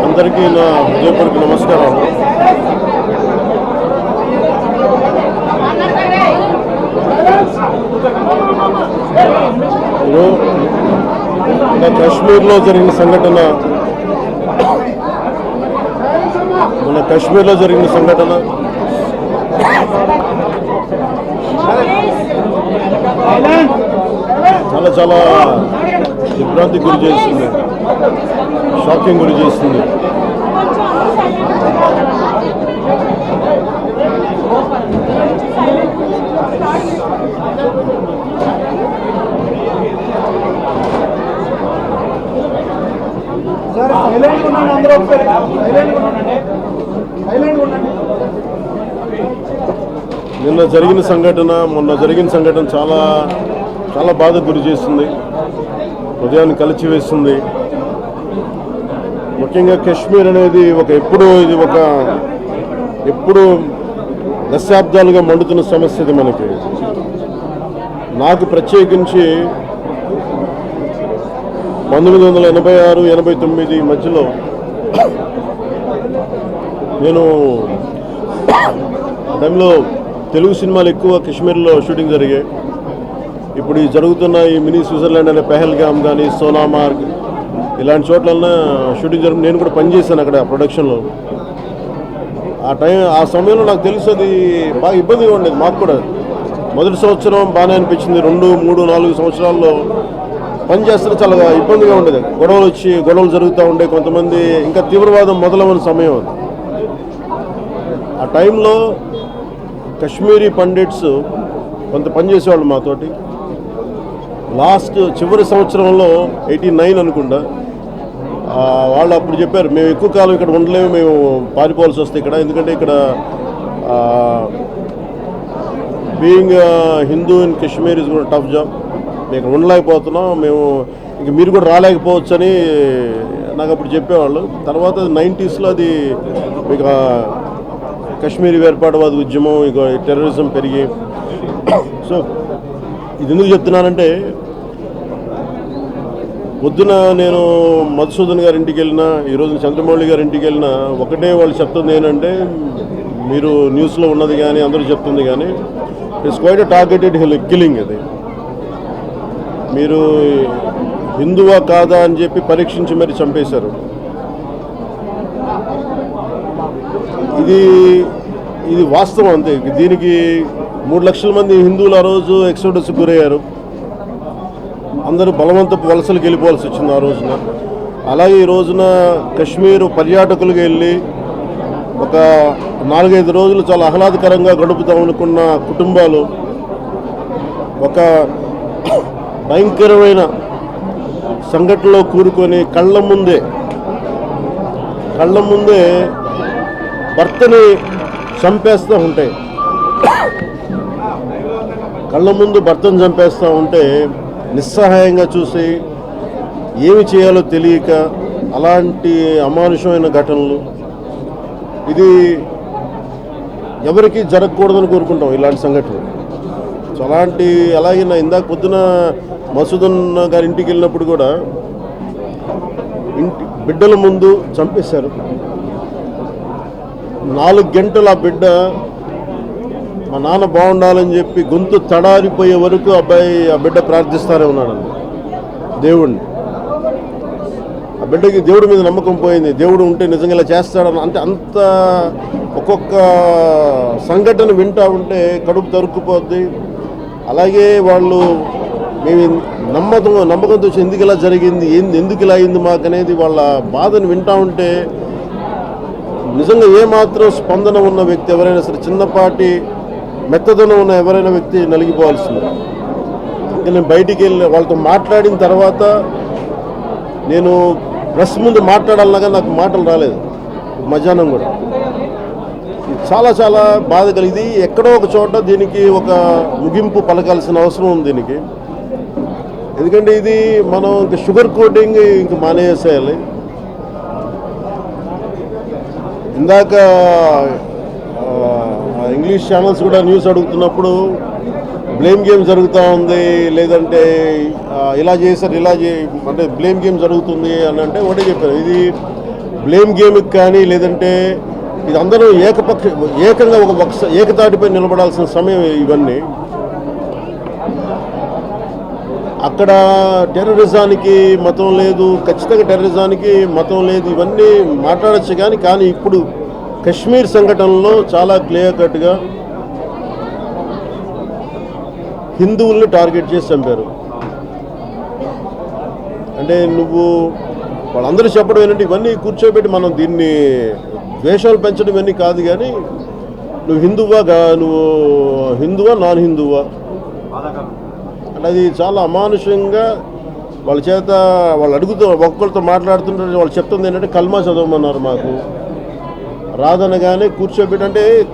అందరికీ నా హృదయపూర్వక నమస్కారం ఇప్పుడు కాశ్మీర్లో జరిగిన సంఘటన మన కాశ్మీర్లో జరిగిన సంఘటన. చాలా చాలా విభ్రాంతి గురి చేస్తుంది. షాకింగ్ గురి చేస్తుంది. సైలెంట్ ఉండండి అందరూ ఒకసారి. సైలెంట్ ఉండండి. సైలెంట్ ఉండండి. నిన్న జరిగిన సంఘటన మొన్న జరిగిన సంఘటన చాలా చాలా బాధ గురి చేస్తుంది. హృదయాన్ని కలిచివేస్తుంది ముఖ్యంగా కాశ్మీర్ అనేది ఒక ఎప్పుడు ఇది ఒక ఎప్పుడు దశాబ్దాలుగా మండుతున్న సమస్య ఇది మనకి. నాకు ప్రత్యేకించి పంతొమ్మిది వందల ఎనభై ఆరు ఎనభై తొమ్మిది మధ్యలో నేను టైంలో తెలుగు సినిమాలు ఎక్కువ కాశ్మీర్లో షూటింగ్ జరిగాయి. ఇప్పుడు ఈ జరుగుతున్న ఈ మినీ స్విట్జర్లాండ్ అనే పెహల్గామ్ కానీ సోనామార్గ్ ఇలాంటి చోట్లన్నా షూటింగ్ జరుగు నేను కూడా పనిచేశాను అక్కడ ప్రొడక్షన్లో. ఆ టైం ఆ సమయంలో నాకు తెలుసు అది బాగా ఇబ్బందిగా ఉండేది మాకు కూడా. మొదటి సంవత్సరం బాగానే అనిపించింది. రెండు మూడు నాలుగు సంవత్సరాల్లో పని చేస్తే చాలా ఇబ్బందిగా ఉండేది. గొడవలు వచ్చి గొడవలు జరుగుతూ ఉండే కొంతమంది ఇంకా తీవ్రవాదం మొదలవని సమయం అది. ఆ టైంలో కశ్మీరీ పండిట్స్ కొంత పనిచేసేవాళ్ళు మాతోటి. లాస్ట్ చివరి సంవత్సరంలో ఎయిటీ నైన్ అనుకుంటా. వాళ్ళు అప్పుడు చెప్పారు మేము ఎక్కువ కాలం ఇక్కడ ఉండలేము మేము పారిపోవాల్సి వస్తే ఇక్కడ. ఎందుకంటే ఇక్కడ being Hindu in Kashmir is కూడా టఫ్ జాబ్. మేము ఉండలేకపోతున్నాం మేము ఇంక మీరు కూడా రాలేకపోవచ్చు అని నాకు అప్పుడు చెప్పేవాళ్ళు. తర్వాత నైంటీస్లో అది ఇక కాశ్మీరీ వేర్పాటువాద ఉద్యమం ఇక టెర్రరిజం పెరిగి. సో ఇది ఎందుకు చెప్తున్నానంటే పొద్దున నేను మధుసూదన్ గారి ఇంటికి వెళ్ళినా ఈరోజు చంద్రమౌళి గారి ఇంటికి వెళ్ళినా ఒకటే వాళ్ళు చెప్తుంది ఏంటంటే మీరు న్యూస్లో ఉన్నది కానీ అందరూ చెప్తుంది కానీ ఇట్స్ క్వైట్ టార్గెటెడ్ కిల్లింగ్ అది. మీరు హిందువా కాదా అని చెప్పి పరీక్షించి మరి చంపేశారు. ఇది ఇది వాస్తవం అంతే. దీనికి మూడు లక్షల మంది హిందువులు ఆ రోజు ఎక్సోడస్ గురయ్యారు. అందరూ బలవంతపు వలసలకు వెళ్ళిపోవాల్సి వచ్చింది ఆ రోజున. అలాగే ఈ రోజున కశ్మీర్ పర్యాటకులుగా వెళ్ళి ఒక నాలుగైదు రోజులు చాలా ఆహ్లాదకరంగా గడుపుతాం అనుకున్న కుటుంబాలు ఒక భయంకరమైన సంఘటనలో కూరుకొని కళ్ళ ముందే కళ్ళ ముందే భర్తని చంపేస్తూ ఉంటాయి కళ్ళ ముందు భర్తను చంపేస్తూ ఉంటే నిస్సహాయంగా చూసి ఏమి చేయాలో తెలియక అలాంటి అమానుషమైన ఘటనలు. ఇది ఎవరికి జరగకూడదని కోరుకుంటాం ఇలాంటి సంఘటనలు. సో అలాంటి అలాగే నా ఇందాక పొద్దున మసూదన్ గారి ఇంటికి వెళ్ళినప్పుడు కూడా ఇంటి బిడ్డల ముందు చంపేశారు. నాలుగు గంటలు ఆ బిడ్డ మా నాన్న బాగుండాలని చెప్పి గొంతు తడారిపోయే వరకు అబ్బాయి ఆ బిడ్డ ప్రార్థిస్తానే ఉన్నాడండి దేవుణ్ణి. ఆ బిడ్డకి దేవుడి మీద నమ్మకం పోయింది. దేవుడు ఉంటే నిజంగా ఇలా చేస్తాడని అంటే అంత ఒక్కొక్క సంఘటన వింటా ఉంటే కడుపు తరుక్కుపోద్ది. అలాగే వాళ్ళు మేము నమ్మకం నమ్మకంతో ఎందుకు ఇలా జరిగింది ఏంది ఎందుకు ఇలా అయింది మాకు అనేది వాళ్ళ బాధను వింటా ఉంటే నిజంగా ఏమాత్రం స్పందన ఉన్న వ్యక్తి ఎవరైనా సరే చిన్నపాటి మెత్తదనం ఉన్న ఎవరైనా వ్యక్తి నలిగిపోవాల్సింది. ఇంకా నేను బయటికి వెళ్ళి వాళ్ళతో మాట్లాడిన తర్వాత నేను ప్రెస్ ముందు మాట్లాడాలనగా నాకు మాటలు రాలేదు మధ్యాహ్నం కూడా. చాలా చాలా బాధ కలిగింది. ఎక్కడో ఒక చోట దీనికి ఒక ముగింపు పలకాల్సిన అవసరం ఉంది దీనికి. ఎందుకంటే ఇది మనం ఇంక షుగర్ కోటింగ్ ఇంక మానేసేయాలి. ఇందాక ఇంగ్లీష్ ఛానల్స్ కూడా న్యూస్ అడుగుతున్నప్పుడు బ్లేమ్ గేమ్ జరుగుతూ ఉంది లేదంటే ఇలా చేశారు ఇలా చే అంటే బ్లేమ్ గేమ్ జరుగుతుంది అని అంటే ఒకటే చెప్పారు. ఇది బ్లేమ్ గేమ్కి కానీ లేదంటే ఇది అందరూ ఏకపక్ష ఏకంగా ఒక పక్ష ఏకతాటిపై నిలబడాల్సిన సమయం ఇవన్నీ. అక్కడ టెర్రరిజానికి మతం లేదు ఖచ్చితంగా టెర్రరిజానికి మతం లేదు ఇవన్నీ మాట్లాడచ్చు కానీ కానీ ఇప్పుడు కశ్మీర్ సంఘటనలో చాలా క్లియర్ కట్గా హిందువుల్ని టార్గెట్ చేసి చంపారు. అంటే నువ్వు వాళ్ళందరూ చెప్పడం ఏంటంటే ఇవన్నీ కూర్చోబెట్టి మనం దీన్ని ద్వేషాలు పెంచడం ఇవన్నీ కాదు కానీ నువ్వు హిందువా నువ్వు హిందువా నాన్ హిందువా? అది చాలా అమానుషంగా వాళ్ళ చేత వాళ్ళు అడుగుతూ ఒక్కరితో మాట్లాడుతుంటారు వాళ్ళు చెప్తుంది ఏంటంటే కల్మా చదవమన్నారు మాకు. రాదనగానే కూర్చోబెట్టి అంటే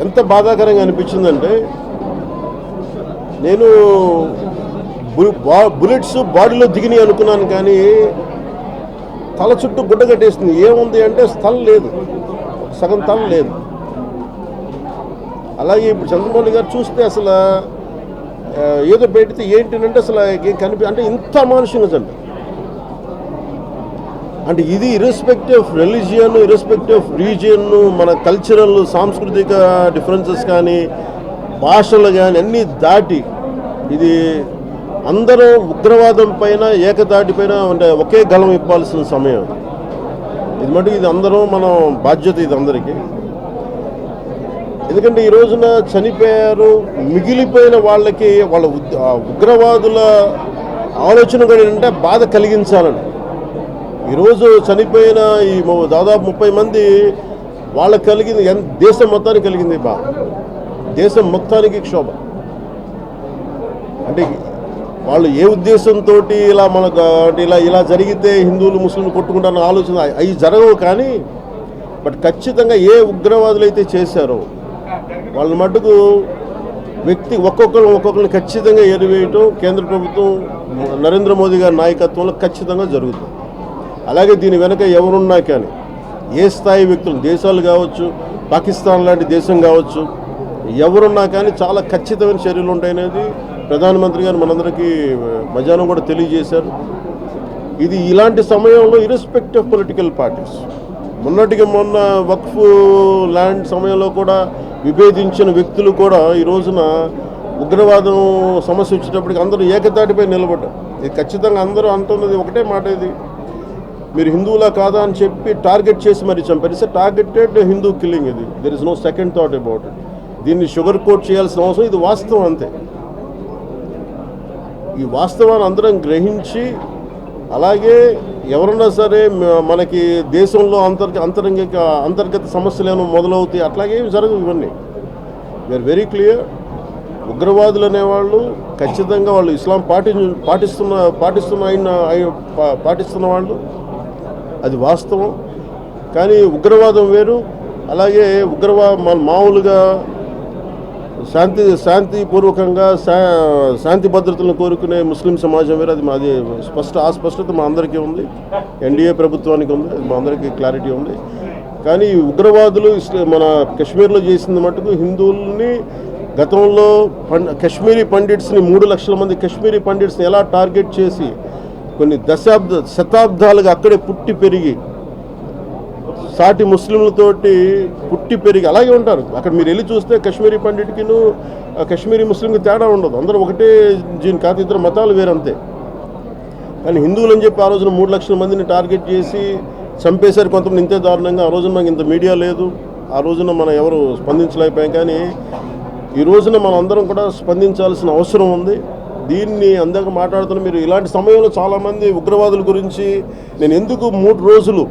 ఎంత బాధాకరంగా అనిపించిందంటే నేను బు- బా- బుల్లెట్స్ బాడీలో దిగినాయి అనుకున్నాను కానీ తల చుట్టూ గుడ్డ కట్టేసింది. ఏముంది అంటే తల లేదు. సగం తల లేదు. అలాగే ఇప్పుడు చంద్రమౌళి గారు చూస్తే అసలు ఏదో పెడితే ఏంటంటే అసలు కనిపి అంటే ఇంత అమానుషంగా చంపి అంటే ఇది irrespective of religion irrespective of region మన కల్చరల్ సాంస్కృతిక డిఫరెన్సెస్ కానీ భాషలు కానీ అన్నీ దాటి ఇది అందరూ ఉగ్రవాదం పైన ఏకదాటి పైన అంటే ఒకే గలం ఇవ్వాల్సిన సమయం. ఇది మటుకు ఇది అందరం మనం బాధ్యత ఇది అందరికీ. ఎందుకంటే ఈ రోజున చనిపోయారు మిగిలిపోయిన వాళ్ళకి వాళ్ళ ఉగ్రవాదుల ఆలోచన కూడా ఏంటంటే బాధ కలిగించాలని. ఈరోజు చనిపోయిన ఈ దాదాపు ముప్పై మంది వాళ్ళకి కలిగింది ఎన్- దేశం మొత్తానికి కలిగింది బాధ. దేశం మొత్తానికి క్షోభ. అంటే వాళ్ళు ఏ ఉద్దేశంతో ఇలా మనకు ఇలా ఇలా జరిగితే హిందువులు ముస్లింలు కొట్టుకుంటారన్న ఆలోచన అవి జరగవు కానీ బట్ ఖచ్చితంగా ఏ ఉగ్రవాదులు అయితే చేశారో వాళ్ళ మటుకు వ్యక్తి ఒక్కొక్కరు ఒక్కొక్కరిని ఖచ్చితంగా ఎరివేయటం కేంద్ర ప్రభుత్వం నరేంద్ర మోదీ గారి నాయకత్వంలో ఖచ్చితంగా జరుగుతుంది. అలాగే దీని వెనక ఎవరున్నా కానీ ఏ స్థాయి వ్యక్తులు దేశాలు కావచ్చు పాకిస్తాన్ లాంటి దేశం కావచ్చు ఎవరున్నా కానీ చాలా ఖచ్చితమైన చర్యలు ఉంటాయనేది ప్రధానమంత్రి గారు మనందరికీ మధ్యాహ్నం కూడా తెలియజేశారు. ఇది ఇలాంటి సమయంలో ఇరెస్పెక్ట్ ఆఫ్ పొలిటికల్ పార్టీస్ మొన్నటికి మొన్న వక్ఫ్ ల్యాండ్ సమయంలో కూడా విభేదించిన వ్యక్తులు కూడా ఈ రోజున ఉగ్రవాదం సమస్య వచ్చేటప్పటికి అందరూ ఏకతాటిపై నిలబడ్డారు. ఇది ఖచ్చితంగా అందరూ అంటున్నది ఒకటే మాట ఇది. మీరు హిందువులా కాదా అని చెప్పి టార్గెట్ చేసి మరి చంపారు. ఇట్స్ టార్గెటెడ్ హిందూ కిల్లింగ్ ఇది. There is no second thought about it దీన్ని షుగర్ కోట్ చేయాల్సిన అవసరం ఇది వాస్తవం అంతే. ఈ వాస్తవాన్ని అందరం గ్రహించి అలాగే ఎవరన్నా సరే మనకి దేశంలో అంతర్గ అంతరంగిక అంతర్గత సమస్యలు ఏమో మొదలవుతాయి. అట్లాగే జరగవు ఇవన్నీ. వీఆర్ వెరీ క్లియర్ ఉగ్రవాదులు అనేవాళ్ళు ఖచ్చితంగా వాళ్ళు ఇస్లాం పాటి పాటిస్తున్న పాటిస్తున్న ఆయన పా- పాటిస్తున్న వాళ్ళు. అది వాస్తవం. కానీ ఉగ్రవాదం వేరు. అలాగే ఉగ్రవా మామూలుగా శాంతి శాంతిపూర్వకంగా శా శాంతి భద్రతలను కోరుకునే ముస్లిం సమాజం వేరు. అది మాది స్పష్ట అస్పష్టత మా అందరికీ ఉంది. ఎన్డీఏ ప్రభుత్వానికి ఉంది. అది మా అందరికీ క్లారిటీ ఉంది. కానీ ఉగ్రవాదులు మన కశ్మీర్లో చేసింది మటుకు హిందువుల్ని గతంలో పం కశ్మీరీ పండిట్స్ని మూడు లక్షల మంది కశ్మీరీ పండిట్స్ని ఎలా టార్గెట్ చేసి కొన్ని దశాబ్ద శతాబ్దాలుగా అక్కడే పుట్టి పెరిగి సాటి ముస్లింలతోటి పుట్టి పెరిగి అలాగే ఉంటారు. అక్కడ మీరు వెళ్ళి చూస్తే కశ్మీరీ పండిట్కిను కశ్మీరీ ముస్లింకి తేడా ఉండదు. అందరూ ఒకటే దీని కాదు ఇద్దరు మతాలు వేరంతే. కానీ హిందువులు అని చెప్పి ఆ రోజున మూడు లక్షల మందిని టార్గెట్ చేసి చంపేశారు కొంతమంది. ఇంతే దారుణంగా ఆ రోజున మనకి ఇంత మీడియా లేదు. ఆ రోజున మనం ఎవరు స్పందించలేకపోయాం. కానీ ఈ రోజున మనం అందరం కూడా స్పందించాల్సిన అవసరం ఉంది. దీన్ని అందరికీ మాట్లాడుతున్న మీరు ఇలాంటి సమయంలో చాలామంది ఉగ్రవాదుల గురించి నేను ఎందుకు మూడు రోజులు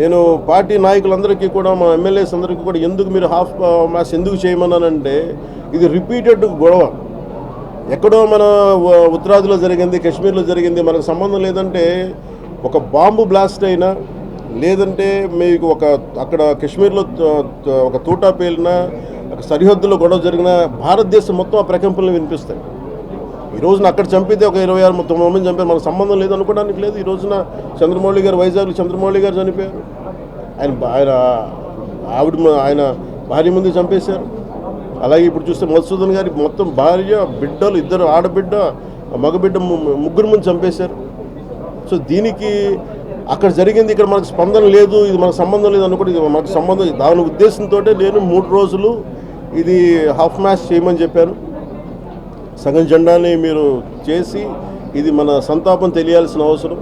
నేను పార్టీ నాయకులందరికీ కూడా మా ఎమ్మెల్యేస్ అందరికీ కూడా ఎందుకు మీరు హాఫ్ మ్యాచ్ ఎందుకు చేయమన్నానంటే ఇది రిపీటెడ్ గొడవ. ఎక్కడో మన ఉత్తరాదిలో జరిగింది కాశ్మీర్లో జరిగింది మనకు సంబంధం లేదంటే ఒక బాంబు బ్లాస్ట్ అయినా లేదంటే మీకు ఒక అక్కడ కాశ్మీర్లో ఒక తూటా పేలినా ఒక సరిహద్దులో గొడవ జరిగిన భారతదేశం మొత్తం ఆ ప్రకంపనలు వినిపిస్తాయి. ఈ రోజున అక్కడ చంపితే ఒక ఇరవై ఆరు తొమ్మిది మంది చంపారు. మనకు సంబంధం లేదు అనుకోవడానికి లేదు. ఈ రోజున చంద్రమౌళి గారు వైజాగ్లో చంద్రమౌళి గారు చనిపోయారు. ఆయన ఆయన ఆవిడ ఆయన భార్య ముందు చంపేశారు. అలాగే ఇప్పుడు చూస్తే మధుసూదన్ గారి మొత్తం భార్య బిడ్డలు ఇద్దరు ఆడబిడ్డ మగబిడ్డ ము- ముగ్గురు ముందు చంపేశారు. సో దీనికి అక్కడ జరిగింది ఇక్కడ మనకు స్పందన లేదు. ఇది మనకు సంబంధం లేదు అనుకోండి ఇది మనకు సంబంధం దాని ఉద్దేశంతో నేను మూడు రోజులు ఇది హాఫ్ మ్యాచ్ చేయమని చెప్పాను. సగం జెండాని మీరు చేసి ఇది మన సంతాపం తెలియాల్సిన అవసరం.